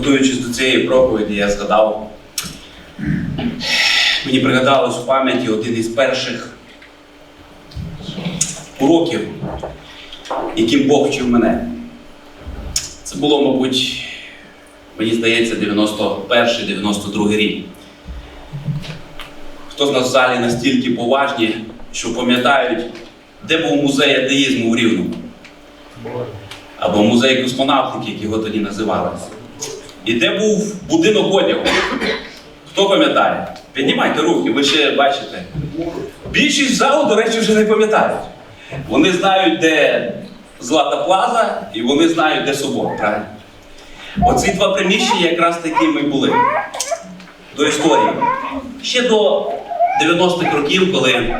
готуючись до цієї проповіді, я згадав, мені пригадалось в пам'яті один із перших уроків, яким Бог вчив мене. Це було, мабуть, мені здається, 91-92 рік. Хто з нас в залі настільки поважні, що пам'ятають, де був музей атеїзму в Рівному? Або музей космонавтики, як його тоді називали. І де був будинок одягу? Хто пам'ятає? Піднімайте руки, ви ще бачите. Більшість залу, до речі, вже не пам'ятають. Вони знають, де Злата Плаза, і вони знають, де собор, правильно? Оці два приміщення якраз такими були. До історії. Ще до 90-х років, коли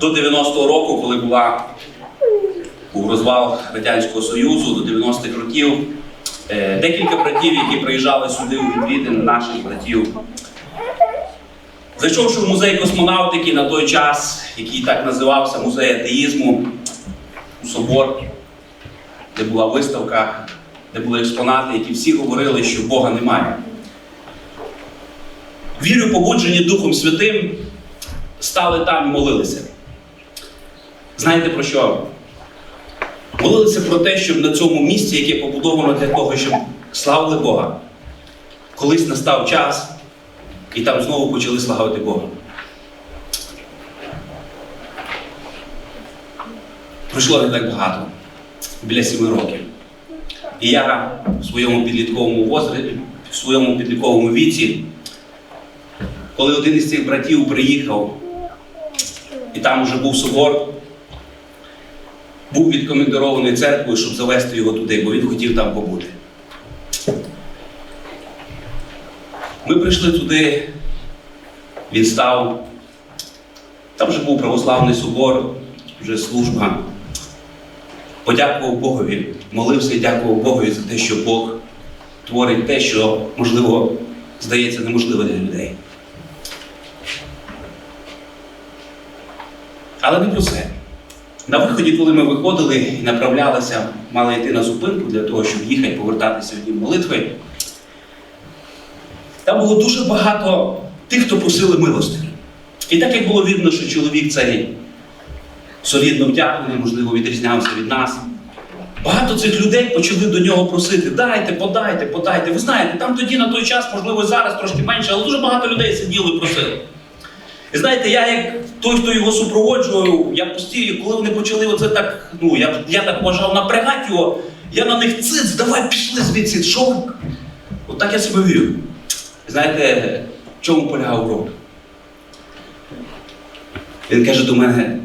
до 90-го року, коли була був розвал Радянського Союзу до 90-х років. Е, Декілька братів, які приїжджали сюди у відвідин наших братів. Зайшовши в музей космонавтики на той час, який так називався музей атеїзму, у собор, де була виставка, де були експонати, які всі говорили, що Бога немає. Вірю, побуджені Духом Святим, стали там і молилися. Знаєте про що? Молилися про те, щоб на цьому місці, яке побудовано для того, щоб славили Бога, колись настав час, і там знову почали славити Бога. Пройшло не так багато, біля сіми років. І я в своєму підлітковому возрасті, в своєму підлітковому віці, коли один із цих братів приїхав, і там вже був собор, був відкомендований церквою, щоб завести його туди, бо він хотів там побути. Ми прийшли туди, він став. Там вже був православний собор, вже служба. Подякував Богові, молився і дякував Богові за те, що Бог творить те, що, можливо, здається неможливо для людей. Але не про це. На виході, коли ми виходили і направлялися, мали йти на зупинку для того, щоб їхати, повертатися в дім молитви, там було дуже багато тих, хто просили милостиню. І так як було видно, що чоловік цей солідно вдягнений, можливо, відрізнявся від нас. Багато цих людей почали до нього просити: дайте, подайте, подайте. Ви знаєте, там тоді на той час, можливо, зараз трошки менше, але дуже багато людей сиділи і просили. І знаєте, я як той, хто його супроводжував, я постійно, коли вони почали оце так, ну я, я так вважав напрягати його, я на них циц, давай пішли звідси. Що ви? От я себе вів. Знаєте, в чому полягав урок? Він каже до мене,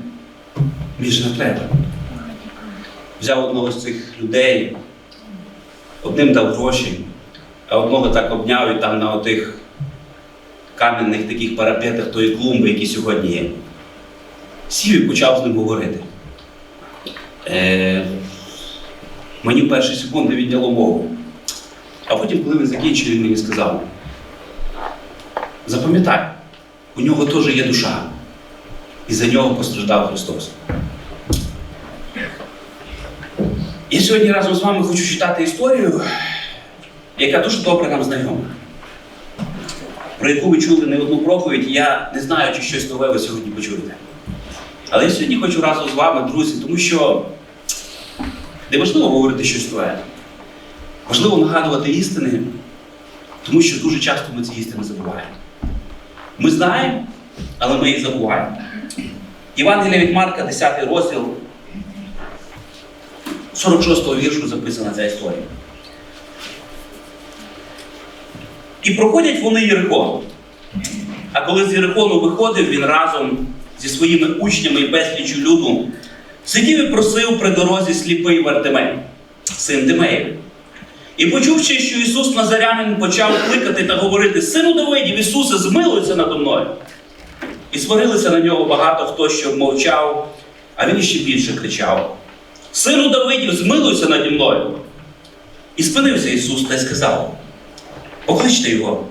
більше не треба. Взяв одного з цих людей, одним дав гроші, а одного так обняв і там на отих кам'яних таких парапетах тої клумби, які сьогодні є. Сів і почав з ним говорити. Е, мені в перші секунди відняло мову. А потім, коли він закінчив, він мені сказав: запам'ятай, у нього теж є душа, і за нього постраждав Христос. Я сьогодні разом з вами хочу читати історію, яка дуже добре нам знайома про яку ви чули не одну проповідь, я не знаю, чи щось нове ви сьогодні почуєте. Але я сьогодні хочу разом з вами, друзі, тому що не важливо говорити щось нове. Важливо нагадувати істини, тому що дуже часто ми ці істини забуваємо. Ми знаємо, але ми їх забуваємо. Євангелія від Марка, 10 розділ, 46 го віршу записана ця історія. І проходять вони Єрихон. А коли з Єрихону виходив, він разом зі своїми учнями і безлічю люду сидів і просив при дорозі сліпий Вартимей, син Тимеєв. І почувши, що Ісус Назарянин почав кликати та говорити: Сину Давидів, Ісусе, змилуйся надо мною. І сварилися на нього багато хто, що мовчав, а він іще більше кричав: Сину Давидів, змилуйся наді мною. І спинився Ісус та й сказав: Покличте його.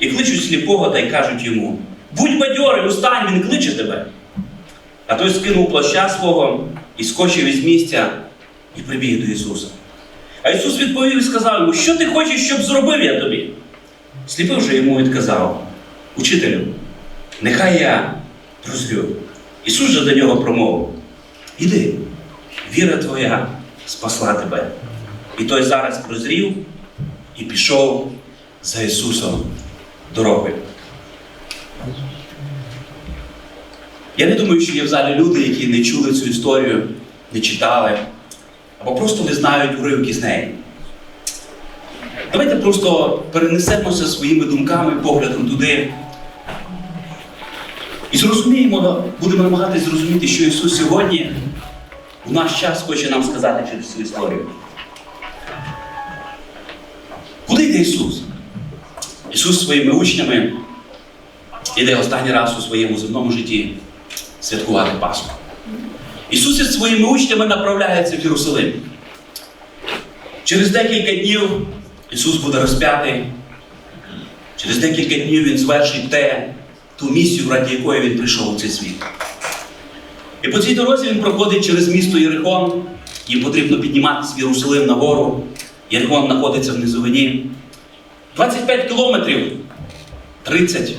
І кличуть сліпого та й кажуть йому: Будь бадьорий, устань, він кличе тебе. А той скинув плаща свого і скочив із місця і прибіг до Ісуса. А Ісус відповів і сказав йому, що ти хочеш, щоб зробив я тобі? Сліпий вже йому відказав, учителю, нехай я прозрю. Ісус же до нього промовив, іди, віра твоя спасла тебе. І той зараз прозрів і пішов за Ісусом дорогою. Я не думаю, що є в залі люди, які не чули цю історію, не читали, або просто не знають уривки з неї. Давайте просто перенесемося своїми думками, поглядом туди. І зрозуміємо, будемо намагатися зрозуміти, що Ісус сьогодні в наш час хоче нам сказати через цю історію. Куди йде Ісус? Ісус своїми учнями іде останній раз у своєму земному житті святкувати Пасху. Ісус із своїми учнями направляється в Єрусалим. Через декілька днів Ісус буде розп'ятий. Через декілька днів Він звершить те, ту місію, раді якої Він прийшов у цей світ. І по цій дорозі він проходить через місто Єрихон. Їм потрібно підніматися в Єрусалим на гору. Єрихон знаходиться в низовині. 25 кілометрів, 30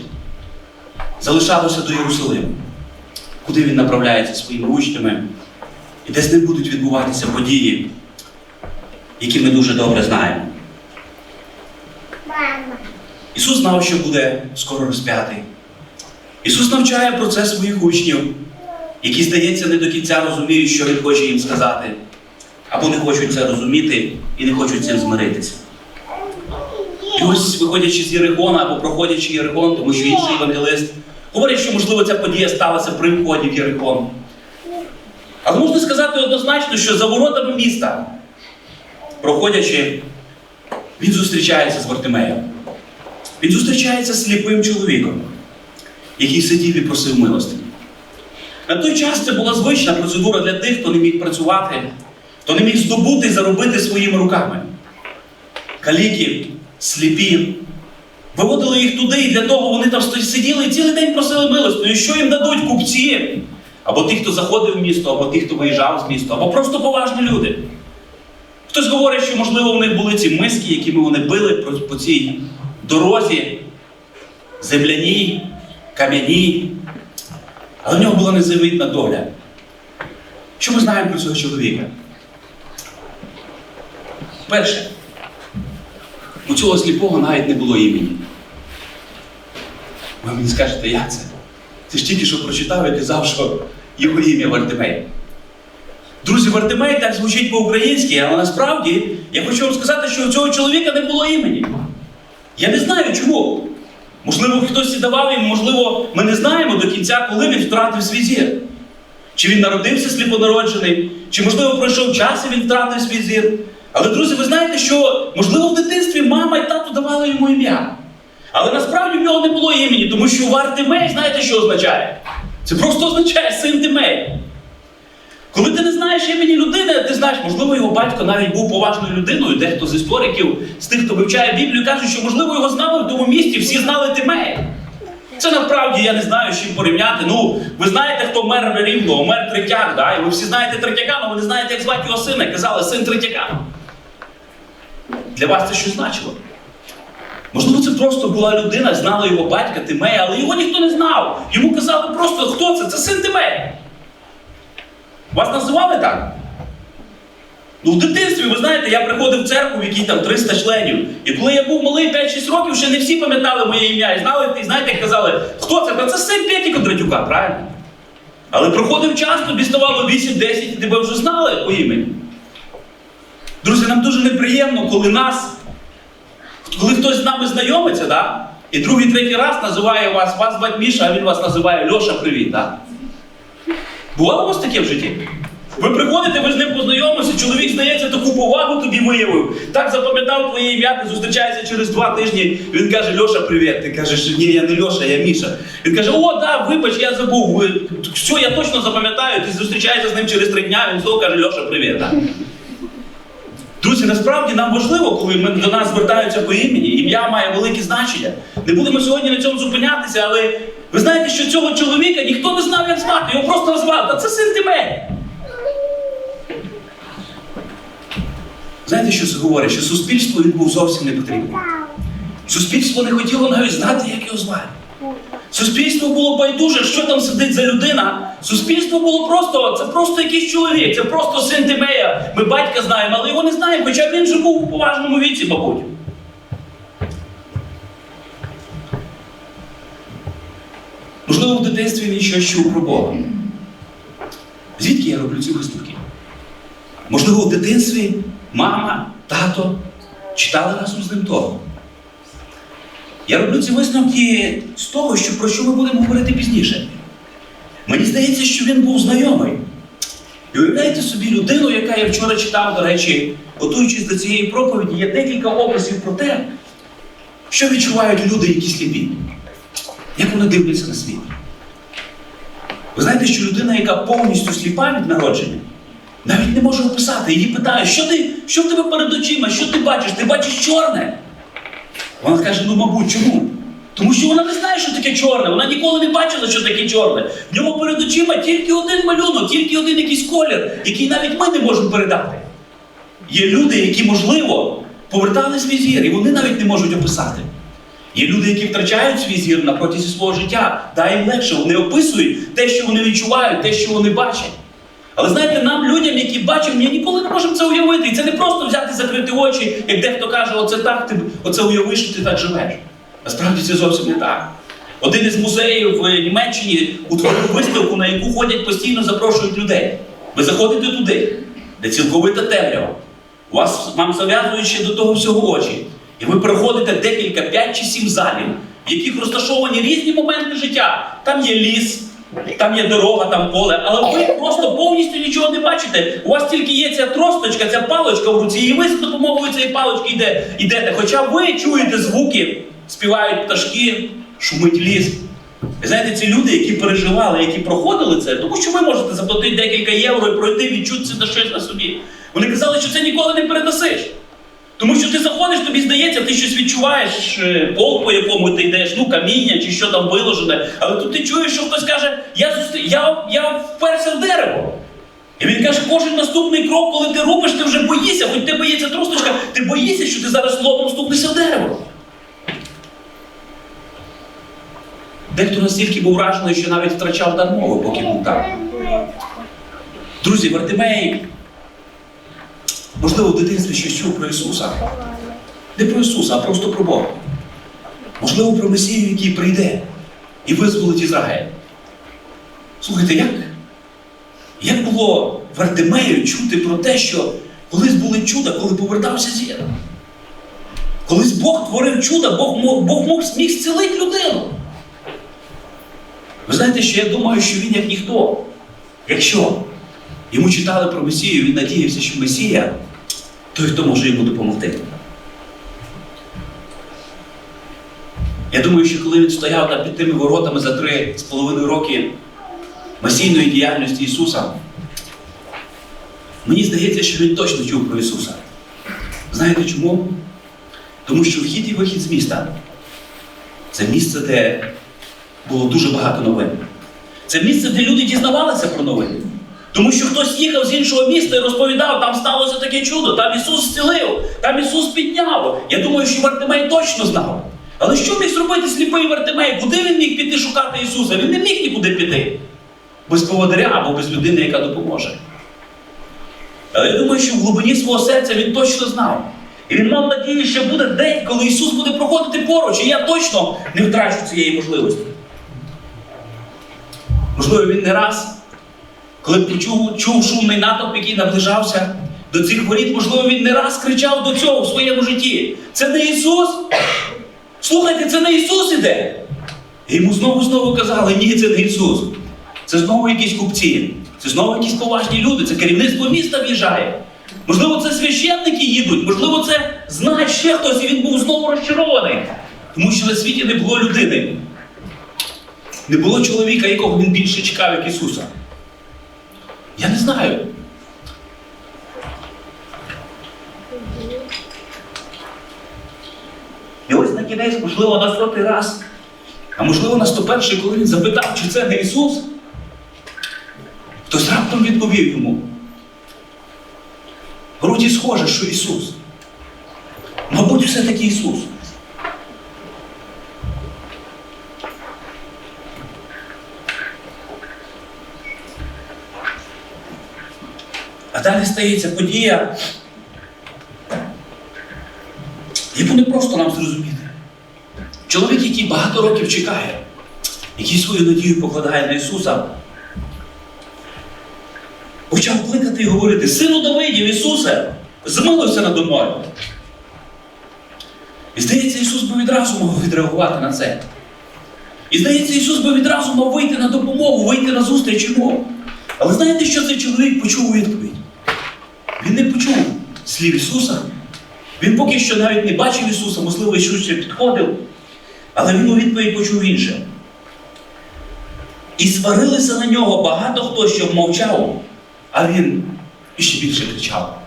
залишалося до Єрусалиму, куди він направляється своїми учнями, і де з ним будуть відбуватися події, які ми дуже добре знаємо. Мама. Ісус знав, що буде скоро розп'ятий. Ісус навчає про це своїх учнів, які, здається, не до кінця розуміють, що Він хоче їм сказати, або не хочуть це розуміти і не хочуть цим змиритися. І ось, виходячи з Єрихона або проходячи Єрихон, тому що інший евангелист, говорить, що, можливо, ця подія сталася при вході в Єрихон. Але можна сказати однозначно, що за воротами міста, проходячи, він зустрічається з Вартимеєм. Він зустрічається з сліпим чоловіком, який сидів і просив милості. На той час це була звична процедура для тих, хто не міг працювати, хто не міг здобути і заробити своїми руками. Каліки, сліпі. Виводили їх туди, і для того вони там сиділи і цілий день просили милості. І що їм дадуть купці? Або ті, хто заходив в місто, або ті, хто виїжджав з міста, або просто поважні люди. Хтось говорить, що, можливо, в них були ці миски, якими вони били по цій дорозі, земляній, кам'яній. Але в нього була незавидна доля. Що ми знаємо про цього чоловіка? Перше, у цього сліпого навіть не було імені. Ви мені скажете, як це? Ти ж тільки що прочитав і казав, що його ім'я Вартимей. Друзі, Вартимей так звучить по-українськи, але насправді я хочу вам сказати, що у цього чоловіка не було імені. Я не знаю чому. Можливо, хтось і давав йому, можливо, ми не знаємо до кінця, коли він втратив свій зір. Чи він народився сліпонароджений, чи, можливо, пройшов час і він втратив свій зір. Але, друзі, ви знаєте, що, можливо, в дитинстві мама і тато давали йому ім'я. Але насправді в нього не було імені, тому що Вартимей, знаєте, що означає? Це просто означає син Тимей. Коли ти не знаєш імені людини, ти знаєш, можливо, його батько навіть був поважною людиною, дехто з істориків, з тих, хто вивчає Біблію, кажуть, що можливо його знали в тому місті, всі знали Тимея. Це насправді я не знаю, з чим порівняти. Ну, ви знаєте, хто мер Рівного, мер Третяк, да? і ви всі знаєте Третяка, але ви не знаєте, як звати його сина. Казали, син Третяка. Для вас це щось значило. Можливо, це просто була людина, знала його батька Тимея, але його ніхто не знав. Йому казали просто, хто це? Це син Тимея. Вас називали так? Ну, в дитинстві, ви знаєте, я приходив в церкву, в якій там 300 членів. І коли я був малий 5-6 років, ще не всі пам'ятали моє ім'я. І знали, і знаєте, як казали, хто це? Та це син Петі Кондратюка, правильно? Але проходив час, тобі ставало 8-10, і тебе вже знали по імені. Друзі, нам дуже неприємно, коли нас, коли хтось з нами знайомиться, да? і другий, третій раз називає вас, вас звать Міша, а він вас називає Льоша, привіт. Да? Бувало у вас таке в житті? Ви приходите, ви з ним познайомилися, чоловік, здається, таку повагу тобі виявив. Так запам'ятав твоє ім'я, ти зустрічаєшся через два тижні. Він каже, Льоша, привіт. Ти кажеш, ні, я не Льоша, я Міша. Він каже, о, да, вибач, я забув. Все, я точно запам'ятаю. Ти зустрічаєшся з ним через три дня, він знову каже, Льоша, привіт. Да. Друзі, насправді нам важливо, коли ми до нас звертаються по імені. Ім'я має велике значення. Не будемо сьогодні на цьому зупинятися, але ви знаєте, що цього чоловіка ніхто не знав, як звати. Його просто назвали. Та це син Тимей. Знаєте, що це говорить? Що суспільству він був зовсім не потрібен. Суспільство не хотіло навіть знати, як його звати. Суспільство було байдуже, що там сидить за людина. Суспільство було просто, це просто якийсь чоловік, це просто син Тимея. Ми батька знаємо, але його не знаємо, хоча він вже був у поважному віці, мабуть. Можливо, в дитинстві він щось чув про Бога. Звідки я роблю ці висновки? Можливо, в дитинстві мама, тато читали разом з ним того. Я роблю ці висновки з того, що про що ми будемо говорити пізніше. Мені здається, що він був знайомий. І уявляєте собі людину, яка я вчора читав, до речі, готуючись до цієї проповіді, є декілька описів про те, що відчувають люди, які сліпі. Як вони дивляться на світ. Ви знаєте, що людина, яка повністю сліпа від народження, навіть не може описати. Її питають, що ти, що в тебе перед очима, що ти бачиш? Ти бачиш чорне? Вона каже, ну мабуть, чому? Тому що вона не знає, що таке чорне, вона ніколи не бачила, що таке чорне. В ньому перед очима тільки один малюнок, тільки один якийсь колір, який навіть ми не можемо передати. Є люди, які, можливо, повертали свій зір, і вони навіть не можуть описати. Є люди, які втрачають свій зір на протязі свого життя. Да, їм легше, вони описують те, що вони відчувають, те, що вони бачать. Але знаєте, нам, людям, які бачимо, ми ніколи не можемо це уявити. І це не просто взяти, закрити очі, як дехто каже, оце так, ти оце уявиш, що ти так живеш. Насправді це зовсім не так. Один із музеїв в Німеччині утворив виставку, на яку ходять постійно запрошують людей. Ви заходите туди, де цілковита темрява. У вас вам зав'язують ще до того всього очі. І ви переходите декілька, п'ять чи сім залів, в яких розташовані різні моменти життя. Там є ліс, там є дорога, там поле, але ви просто повністю нічого не бачите. У вас тільки є ця тросточка, ця паличка в руці, і ви з допомогою цієї палички йде, йдете. Хоча ви чуєте звуки, співають пташки, шумить ліс. І знаєте, ці люди, які переживали, які проходили це, тому що ви можете заплатити декілька євро і пройти, відчути це щось на собі. Вони казали, що це ніколи не передасиш. Тому що ти заходиш, тобі здається, ти щось відчуваєш, е, пол, по якому ти йдеш, ну каміння чи що там виложене. Але тут ти чуєш, що хтось каже, я зустрі... я, я вперся в дерево. І він каже, кожен наступний крок, коли ти робиш, ти вже боїшся, хоч є ця тросточка, ти боїшся, що ти зараз лобом стукнешся в дерево. Дехто настільки був вражений, що навіть втрачав дар мови, поки був там. Друзі, Вартимей, можливо, в дитинстві щось чув про Ісуса. Не про Ісуса, а просто про Бога. Можливо, про Месію, який прийде і визволить Ізраїль. Слухайте, як, як було Вартимею чути про те, що колись були чуда, коли повертався зір? Колись Бог творив чуда, Бог мог, Бог мог зцілити людину. Ви знаєте, що я думаю, що він як ніхто. Якщо йому читали про Месію, він надіявся, що Месія той, хто може йому допомогти. Я думаю, що коли він стояв там під тими воротами за три з половиною роки месійної діяльності Ісуса, мені здається, що він точно чув про Ісуса. Знаєте чому? Тому що вхід і вихід з міста це місце, де було дуже багато новин. Це місце, де люди дізнавалися про новини. Тому що хтось їхав з іншого міста і розповідав, там сталося таке чудо, там Ісус зцілив, там Ісус підняв. Я думаю, що Вартимей точно знав. Але що міг зробити сліпий Вартимей? Куди він міг піти шукати Ісуса? Він не міг нікуди піти. Без поводиря або без людини, яка допоможе. Але я думаю, що в глибині свого серця він точно знав. І він мав надію, що буде день, коли Ісус буде проходити поруч, і я точно не втрачу цієї можливості. Можливо, він не раз, коли почув чув шумний натовп, який наближався до цих воріт, можливо, він не раз кричав до цього в своєму житті. Це не Ісус? Слухайте, це не Ісус іде. І йому знову знову казали, ні, це не Ісус. Це знову якісь купці, це знову якісь поважні люди, це керівництво міста в'їжджає. Можливо, це священники їдуть, можливо, це знає ще хтось, і він був знову розчарований. Тому що на світі не було людини. Не було чоловіка, якого він більше чекав, як Ісуса. Я не знаю. І ось на кінець, можливо, на сотий раз, а можливо, на 101, коли він запитав, чи це не Ісус, хтось раптом відповів йому. Вроді схоже, що Ісус. Мабуть, все-таки Ісус. А далі стається подія, яку не просто нам зрозуміти. Чоловік, який багато років чекає, який свою надію покладає на Ісуса, почав кликати і говорити: Сину Давидів, Ісусе, змилуйся надо мною. І здається, Ісус би відразу мав відреагувати на це. І здається, Ісус би відразу мав вийти на допомогу, вийти на зустріч йому. Але знаєте, що цей чоловік почув у відповідь? Він не почув слів Ісуса. Він поки що навіть не бачив Ісуса, можливо, Ісус ще підходив. Але він у відповідь почув інше. І сварилися на нього багато хто, що мовчав, а він іще більше кричав.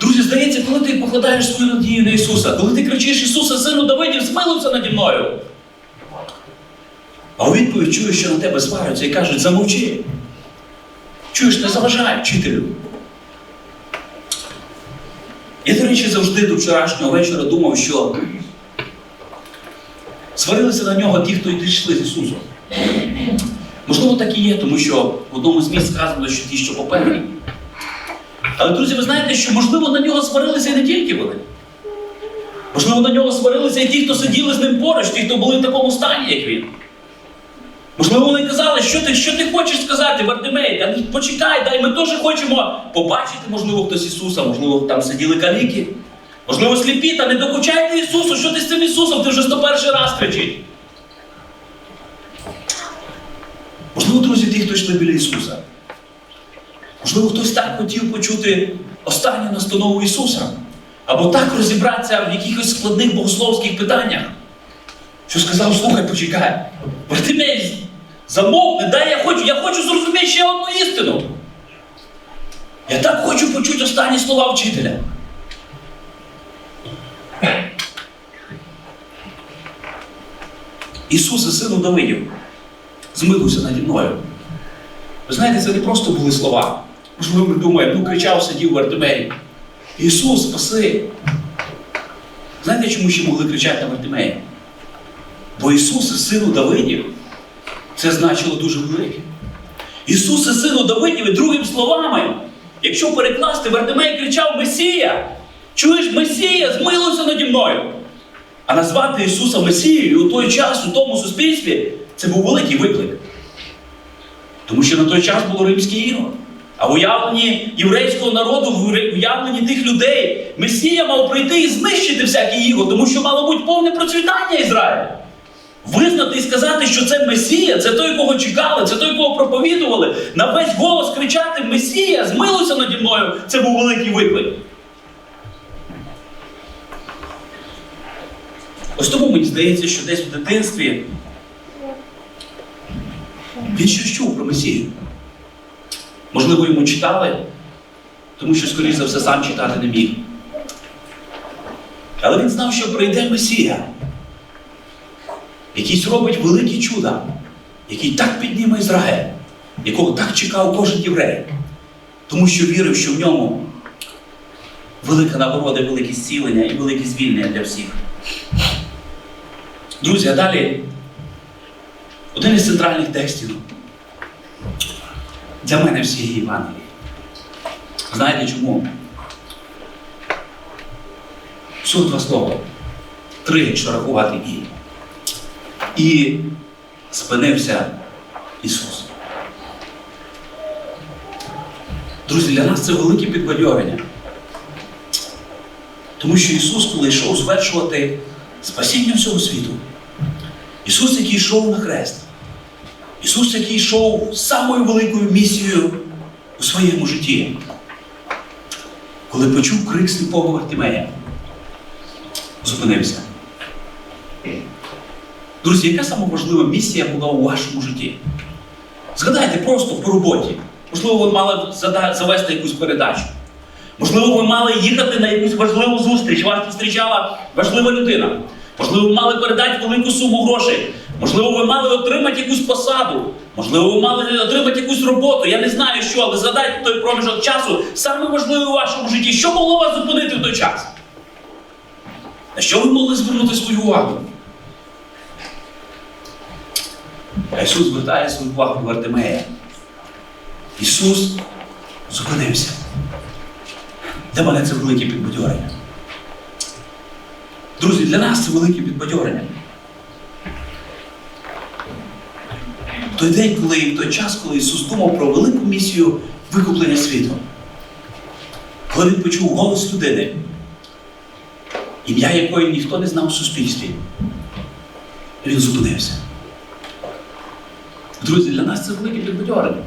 Друзі, здається, коли ти покладаєш свою надію на Ісуса, коли ти кричиш Ісуса, сину Давидів, змилуйся наді мною. А у відповідь чуєш, що на тебе сваряться і кажуть, замовчи. Чуєш, не заважай вчителю. Я, до речі, завжди до вчорашнього вечора думав, що сварилися на нього ті, хто йшли з Ісусом. Можливо, так і є, тому що в одному з місць сказано, що ті, що попереду. Але, друзі, ви знаєте, що можливо на нього сварилися і не тільки вони. Можливо, на нього сварилися і ті, хто сиділи з ним поруч, ті, хто були в такому стані, як він. Можливо, вони казали, що ти, що ти хочеш сказати, Вартимей, та почекай, дай ми теж хочемо побачити, можливо, хтось Ісуса, можливо, там сиділи каліки. Можливо, сліпі, та не докучайте Ісусу, що ти з цим Ісусом, ти вже 101 раз кричить. Можливо, друзі, ті, хто йшли біля Ісуса. Можливо, хтось так хотів почути останню настанову Ісуса. Або так розібратися в якихось складних богословських питаннях. Що сказав, слухай, почекай. Бартимей, замовкни, дай я хочу, я хочу зрозуміти ще одну істину. Я так хочу почути останні слова вчителя. Ісусе, сину Давидів, змилуйся наді мною. Ви знаєте, це не просто були слова. Можливо, ми думаємо, ну кричав, сидів Вартимей. Ісус, спаси. Знаєте, чому ще могли кричати на Вартимея? Бо Ісусе, сину Давидів, це значило дуже велике. Ісусе, сину Давидів, і другими словами, якщо перекласти, Вартимей кричав Месія. Чуєш, Месія, змилуйся наді мною. А назвати Ісуса Месією у той час, у тому суспільстві, це був великий виклик. Тому що на той час було римський ірод. А в уявленні єврейського народу, в уявленні тих людей, Месія мав прийти і знищити всякий ігор, тому що мало бути повне процвітання Ізраїля. Визнати і сказати, що це Месія, це той, кого чекали, це той, кого проповідували, на весь голос кричати Месія, змилуйся наді мною, це був великий виклик. Ось тому мені здається, що десь в дитинстві він щось чув про Месію. Можливо, йому читали, тому що, скоріш за все, сам читати не міг. Але він знав, що прийде Месія, який зробить великі чуда, який так підніме Ізраїль, якого так чекав кожен єврей, тому що вірив, що в ньому велика нагорода, велике зцілення і велике звільнення для всіх. Друзі, а далі один із центральних текстів для мене всієї Євангелії. Знаєте чому? Всього два слова. Три, якщо рахувати і. І спинився Ісус. Друзі, для нас це велике підбадьорення. Тому що Ісус, коли йшов звершувати спасіння всього світу, Ісус, який йшов на хрест, Ісус, який йшов самою великою місією у своєму житті, коли почув крик сліпого Вартимея, зупинився. Друзі, яка сама важлива місія була у вашому житті? Згадайте просто по роботі. Можливо, ви мали завести якусь передачу. Можливо, ви мали їхати на якусь важливу зустріч, вас зустрічала важлива людина. Можливо, ви мали передати велику суму грошей. Можливо, ви мали отримати якусь посаду, можливо, ви мали отримати якусь роботу. Я не знаю що, але згадайте той проміжок часу, саме важливе у вашому житті. Що могло вас зупинити в той час? На що ви могли звернути свою увагу? А Ісус звертає свою увагу до Вартимея. Ісус зупинився. Для мене це велике підбадьорення. Друзі, для нас це велике підбадьорення. В той день, коли в той час, коли Ісус думав про велику місію викуплення світу, коли він почув голос людини, ім'я якої ніхто не знав у суспільстві, він зупинився. Друзі, для нас це велике підбадьорення.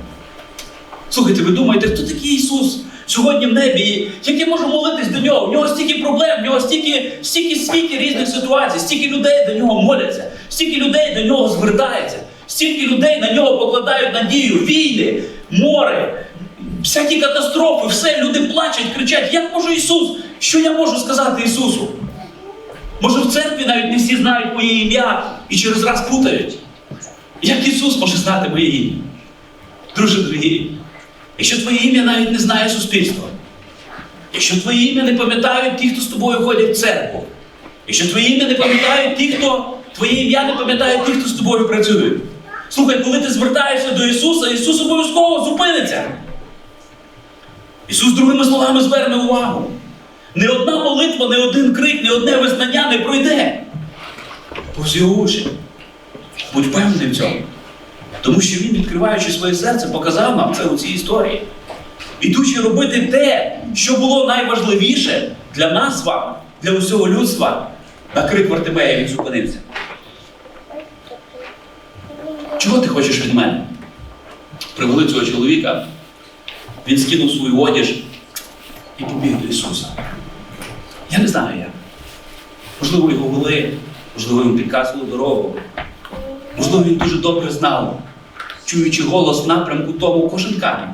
Слухайте, ви думаєте, хто такий Ісус сьогодні в небі? Як я можу молитись до нього? В нього стільки проблем, в нього стільки, стільки світі різних ситуацій, стільки людей до нього моляться, стільки людей до нього звертається, стільки людей на нього покладають надію, війни, море, всякі катастрофи, все, люди плачуть, кричать, як може Ісус? Що я можу сказати Ісусу? Може в церкві навіть не всі знають моє ім'я і через раз плутають. Як Ісус може знати моє ім'я? Друже дорогі, якщо твоє ім'я навіть не знає суспільство, якщо твоє ім'я не пам'ятають ті, хто з тобою ходять в церкву, якщо твоє ім'я не пам'ятають ті, хто твоє ім'я не пам'ятають ті, хто з тобою працює. Слухай, коли ти звертаєшся до Ісуса, Ісус обов'язково зупиниться. Ісус, другими словами, зверне увагу. Не одна молитва, не один крик, не одне визнання не пройде. Повз його уші. Будь впевнений в цьому. Тому що він, відкриваючи своє серце, показав нам це у цій історії. Ідучи робити те, що було найважливіше для нас з вами, для усього людства, на крик Вартимея він зупинився. Чого ти хочеш від мене? Привели цього чоловіка, він скинув свою одіж і побіг до Ісуса. Я не знаю як. Можливо, його вели, можливо, йому підказували дорогу. Можливо, він дуже добре знав, чуючи голос в напрямку тому кожен камінь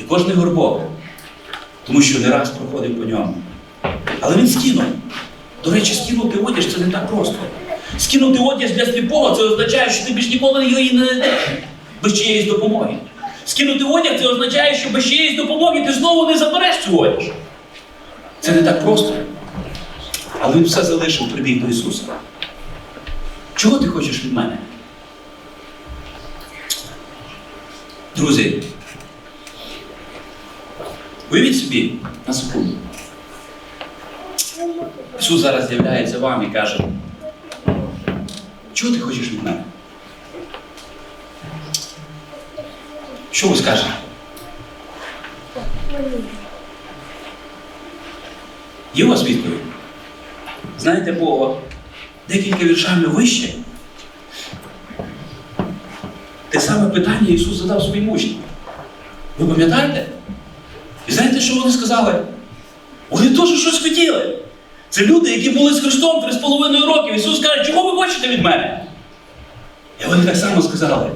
і кожний горбок, тому що не раз проходив по ньому. Але він скинув. До речі, скинути одяг це не так просто. Скинути одяг для сліпого це означає, що ти більш ніколи її не знайдеш без чиєїсь допомоги. Скинути одяг це означає, що без чиєїсь допомоги ти знову не забереш цю одяг. Це не так просто. Але він все залишив, прибіг до Ісуса. Чого ти хочеш від мене? Друзі, уявіть собі на секунду. Ісус зараз з'являється вам і каже, чого ти хочеш від мене? Що ви скажете? Є у вас відповідь? Знаєте, Бога, декілька віршами вище. Те саме питання Ісус задав своїм учням. Ви пам'ятаєте? І знаєте, що вони сказали? Вони теж щось хотіли. Це люди, які були з Христом три з половиною років. Ісус каже, чого ви хочете від мене? І вони так само сказали.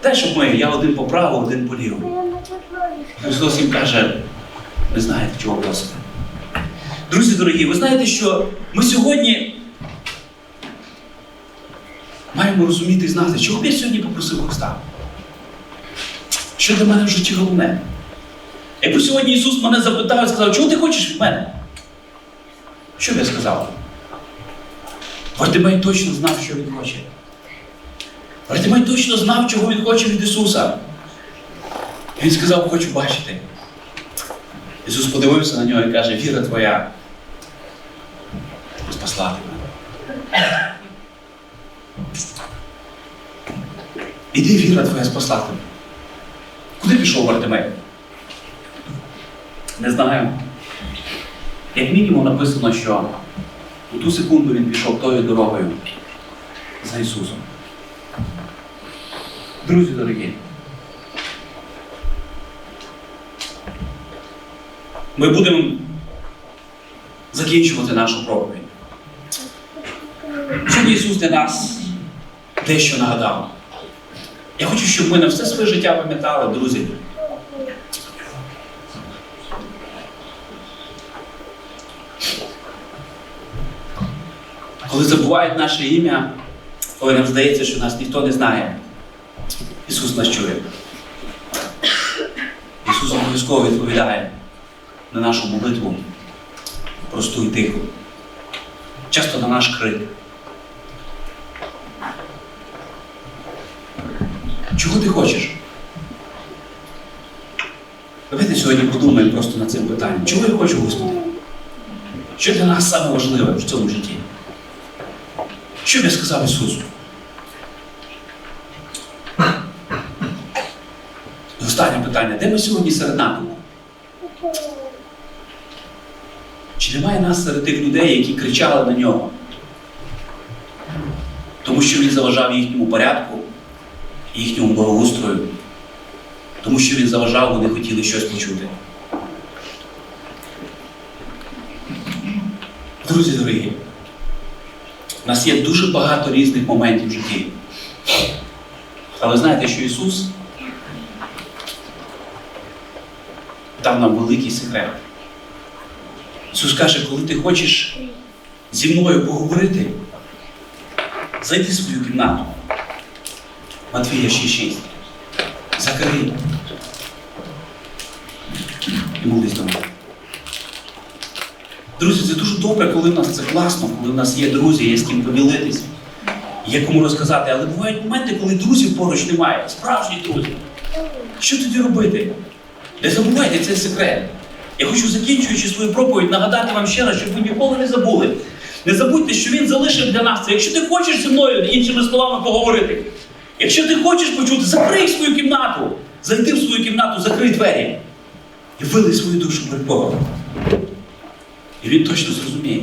Те, щоб ми, я один по праву, один по ліву. Христос їм каже, не знаєте, чого просите. Друзі дорогі, ви знаєте, що ми сьогодні маємо розуміти і знати, чого б я сьогодні попросив Христа. Що для мене в житті головне? Якби сьогодні Ісус мене запитав і сказав, чого ти хочеш від мене? Що б я сказав? Вартимей точно знав, що він хоче. Вартимей точно знав, чого він хоче від Ісуса. Він сказав, хочу бачити. Ісус подивився на нього і каже, віра твоя спасла тебе. Іди, віра твоя спасла тебе. Куди пішов Вартимей? Не знаю. Як мінімум написано, що у ту секунду він пішов тою дорогою за Ісусом. Друзі дорогі, ми будемо закінчувати нашу проповідь. Сьогодні Ісус для нас дещо нагадав. Я хочу, щоб ми на все своє життя пам'ятали, друзі. Коли забувають наше ім'я, коли нам здається, що нас ніхто не знає, Ісус нас чує. Ісус обов'язково відповідає на нашу молитву просту і тиху. Часто на наш крик. Чого ти хочеш? Давайте сьогодні подумаємо просто над цим питанням. Чого я хочу, Господи? Що для нас саме важливе в цьому житті? Що б я сказав Ісусу? Останнє питання. Де ми сьогодні серед натовпу? Чи немає нас серед тих людей, які кричали на нього? Тому що він заважав їхньому порядку, їхньому благоустрою, тому що він заважав, вони хотіли щось почути. Друзі дорогі, у нас є дуже багато різних моментів в житті. Але знаєте, що Ісус дав нам великий секрет. Ісус каже, коли ти хочеш зі мною поговорити, зайди в свою кімнату. Матвія 6.6. Закрий. І молись до мене. Друзі, це дуже добре, коли в нас це класно, коли в нас є друзі, є з ким поділитись, є кому розказати. Але бувають моменти, коли друзів поруч немає, справжні друзі. Що тоді робити? Не забувайте цей секрет. Я хочу, закінчуючи свою проповідь, нагадати вам ще раз, щоб ви ніколи не забули. Не забудьте, що він залишив для нас це. Якщо ти хочеш зі мною, іншими словами, поговорити, якщо ти хочеш почути, закрий свою кімнату, зайди в свою кімнату, закрий двері і вилий свою душу перед Богом. І він точно зрозуміє.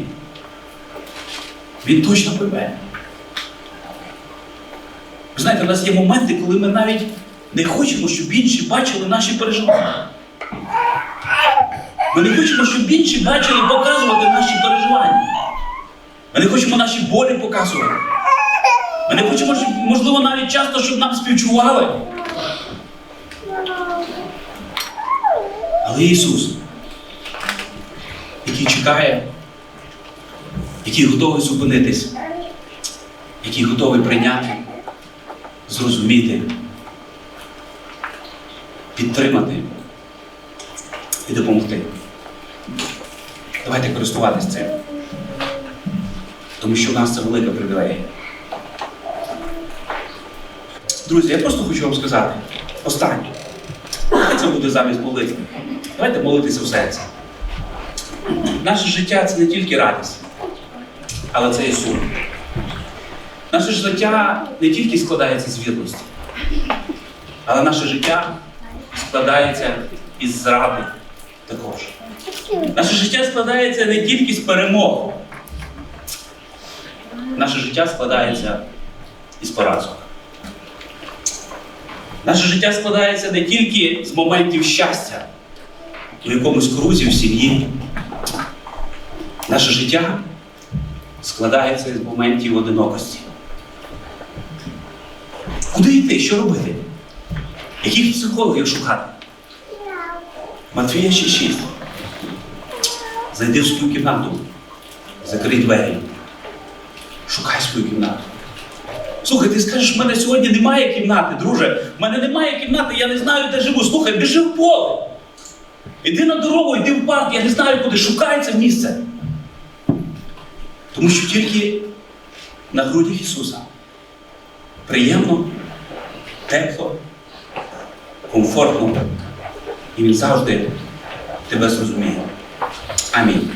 Він точно пойме. Ви знаєте, у нас є моменти, коли ми навіть не хочемо, щоб інші бачили наші переживання. Ми не хочемо, щоб інші бачили показувати наші переживання. Ми не хочемо наші болі показувати. Ми не хочемо, можливо, навіть часто, щоб нам співчували. Але Ісус, який чекає, який готовий зупинитись, який готовий прийняти, зрозуміти, підтримати і допомогти. Давайте користуватись цим. Тому що в нас це велика привілегія. Друзі, я просто хочу вам сказати останнє. Це буде замість молитви. Давайте молитися в серці. Наше життя це не тільки радість, але це і сум. Наше життя не тільки складається з вірності, але наше життя складається із зради також. Наше життя складається не тільки з перемог. Наше життя складається із поразок. Наше життя складається не тільки з моментів щастя у якомусь крузі в сім'ї. Наше життя складається із моментів одинокості. Куди йти? Що робити? Яких психологів шукати? Матвія 6.6. Зайди в свою кімнату, закрий двері, шукай свою кімнату. Слухай, ти скажеш, в мене сьогодні немає кімнати, друже. В мене немає кімнати, я не знаю, де живу. Слухай, біжи в поле. Іди на дорогу, йди в парк, я не знаю куди, шукай це місце. Тому що тільки на грудях Ісуса приємно, тепло, комфортно, і Він завжди тебе зрозуміє. Амінь.